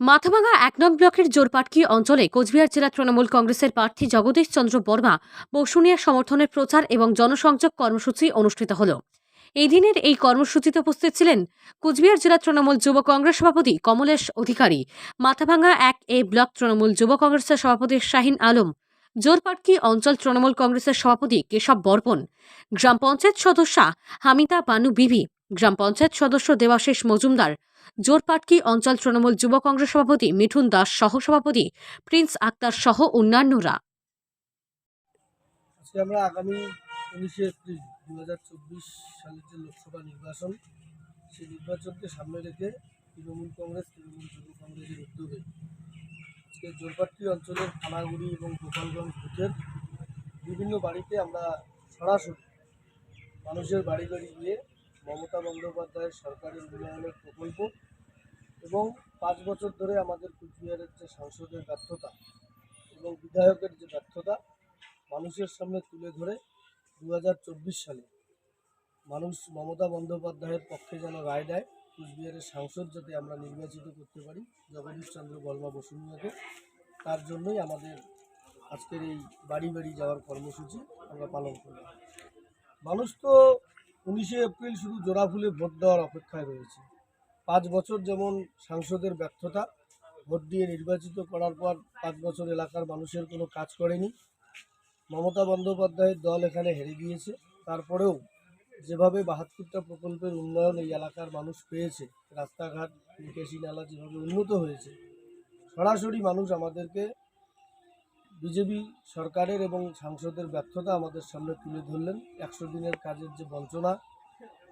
মাথাভাঙা এক নং ব্লকের জোরপাটকি অঞ্চলে কোচবিহার জেলা তৃণমূল কংগ্রেসের প্রার্থী জগদীশ চন্দ্র বর্মা বসুনিয়া সমর্থনের প্রচার এবং জনসংযোগ কর্মসূচি অনুষ্ঠিত হল। এই দিনের এই কর্মসূচিতে উপস্থিত ছিলেন কোচবিহার জেলা তৃণমূল যুব কংগ্রেস সভাপতি কমলেশ অধিকারী, মাথাভাঙা এক এ ব্লক তৃণমূল যুব কংগ্রেসের সভাপতি শাহিন আলম, জোরপাটকি অঞ্চল তৃণমূল কংগ্রেসের সভাপতি কেশব বর্পণ, গ্রাম পঞ্চায়েত সদস্যা হামিতা বানু বিবি, গ্রাম পঞ্চায়েত সদস্য দেবাশিস মজুমদার জোরপাটকি অঞ্চল তৃণমূল যুব কংগ্রেস সভাপতি মিঠুন দাস সহ সভাপতি প্রিন্স আক্তার সহ অন্যান্যরা। আমরা আগামী উনিশে এপ্রিল দু হাজার চব্বিশ সালের যে লোকসভা নির্বাচন, সেই নির্বাচনকে সামনে রেখে তৃণমূল কংগ্রেস, তৃণমূল যুব কংগ্রেসের উদ্যোগে আজকে জোরপাট্টি অঞ্চলের থানাগুড়ি এবং গোপালগঞ্জ বুথের বিভিন্ন বাড়িতে আমরা সরাসরি মানুষের বাড়ি বাড়ি গিয়ে মমতা বন্দ্যোপাধ্যায়ের সরকারের উন্নয়নের প্রকল্প এবং পাঁচ বছর ধরে আমাদের কুচবিহারের যে সাংসদের ব্যর্থতা এবং বিধায়কের যে ব্যর্থতা মানুষের সামনে তুলে ধরে দু হাজার চব্বিশ সালে মানুষ মমতা বন্দ্যোপাধ্যায়ের পক্ষে যেন রায় দেয়, কুচবিহারের সাংসদ যাতে আমরা নির্বাচিত করতে পারি জগদীশ চন্দ্র বর্মা বসুনিয়াকে তার জন্যই আমাদের আজকের এই বাড়ি বাড়ি যাওয়ার কর্মসূচি আমরা পালন করব মানুষ তো উনিশে এপ্রিল শুধু জোড়া ফুলে ভোট দেওয়ার অপেক্ষায় রয়েছে। পাঁচ বছর যেমন সাংসদের ব্যর্থতা, ভোট দিয়ে নির্বাচিত করার পর পাঁচ বছর এলাকার মানুষের কোনো কাজ করেনি। মমতা বন্দ্যোপাধ্যায়ের দল এখানে হেরে গিয়েছে। তারপরেও যেভাবে বাহাত্তরটা প্রকল্পের উন্নয়ন এই এলাকার মানুষ পেয়েছে, রাস্তাঘাট, নিকাশি, নালা যেভাবে উন্নত হয়েছে, সরাসরি মানুষ আমাদেরকে বিজেপি সরকারের এবং সাংসদের ব্যর্থতা আমাদের সামনে তুলে ধরলেন। একশো দিনের কাজের যে বঞ্চনা,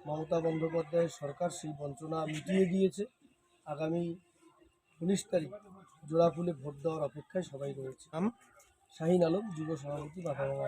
মমতা বন্দ্যোপাধ্যায়ের সরকার সেই বঞ্চনা মিটিয়ে দিয়েছে। আগামী উনিশ তারিখ জোড়াফুলে ভোট দেওয়ার অপেক্ষায় সবাই রয়েছে। আম শাহিন আলম, যুব সভাপতি মাথাভাঙা